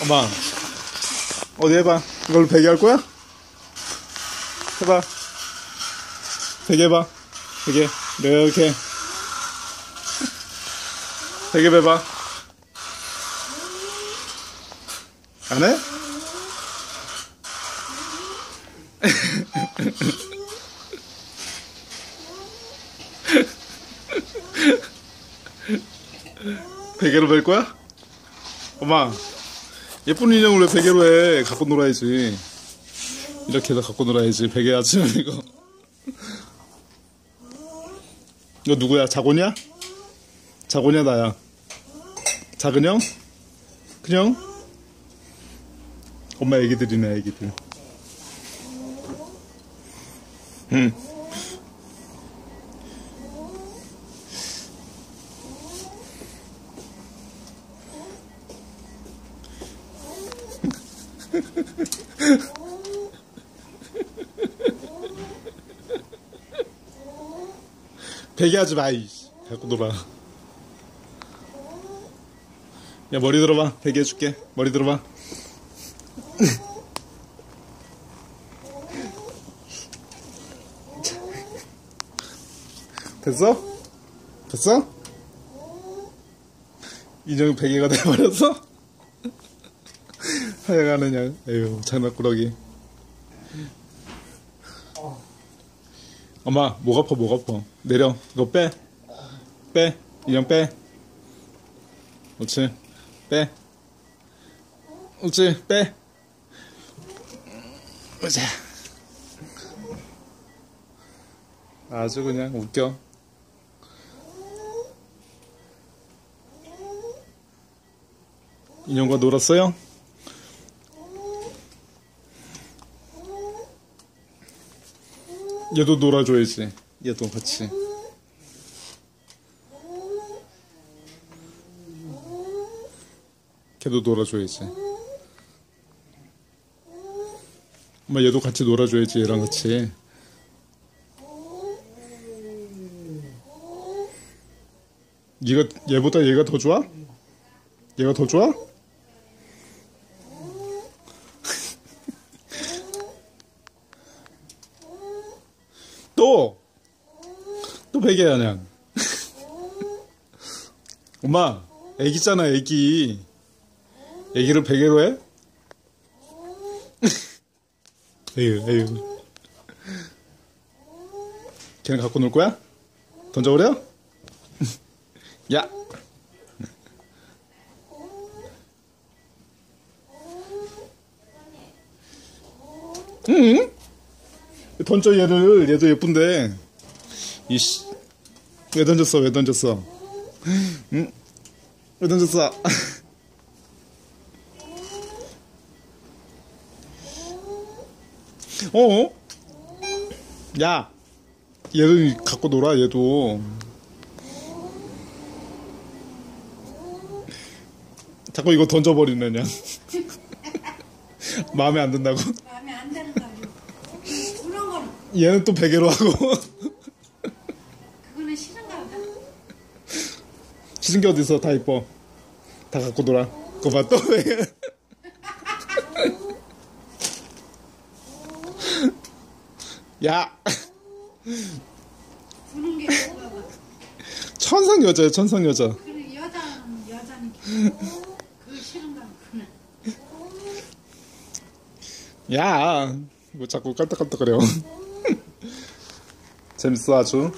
엄마 어디 해봐. 이걸로 베개 할 거야? 해봐. 베개 해봐. 베개. 이렇게. 베개 베봐. 안 해? 베개로 벨 거야? 엄마 예쁜 인형을 왜 베개로 해? 갖고 놀아야지. 이렇게 해서 갖고 놀아야지. 베개 아침에 이거. 이거 누구야? 자곤이야? 자곤이야 나야? 작은 형? 큰형? 엄마 애기들이네 애기들. 응 베개 하지 마, 이 갖고 놀아. 야, 머리 들어봐. 베개 해줄게. 머리 들어봐. 됐어? 됐어? 인형이 베개가 돼버렸어? 하여가는 양, 에휴, 장난꾸러기. 엄마, 목 아파, 목 아파. 내려. 이거 빼. 빼. 인형 빼. 그렇지. 빼. 그렇지. 빼. 보자. 아주 그냥 웃겨. 인형과 놀았어요? 얘도 놀아줘야지. 얘도 같이. 걔도 놀아줘야지. 엄마 얘도 같이 놀아줘야지 얘랑 같이. 얘가 얘보다 얘가 더 좋아? 얘가 더 좋아? 또! 또 베개야, 그냥. 엄마, 애기잖아, 애기. 애기를 베개로 해? 에휴, 에휴. 걔는 갖고 놀 거야? 던져버려? 야! 응? 던져 얘를. 얘도 예쁜데. 이씨. 왜 던졌어? 왜 던졌어? 응? 왜 던졌어? 어? 야. 얘를 갖고 놀아 얘도. 자꾸 이거 던져버리네 그냥 마음에 안 든다고 마음에 안 드는 거지. 그런 건 얘는 또 베개로 하고 그거는 싫은가 보다. 싫은 게 어딨어 다 이뻐 다 갖고 놀아 그거 봐또 야 부는 게 뭔가 봐. 천상 여자야 천상 여자 그래 여자는 여자니까. 그거 싫은가 보구나. 야뭐 자꾸 깔딱깔딱거려 재밌어 아주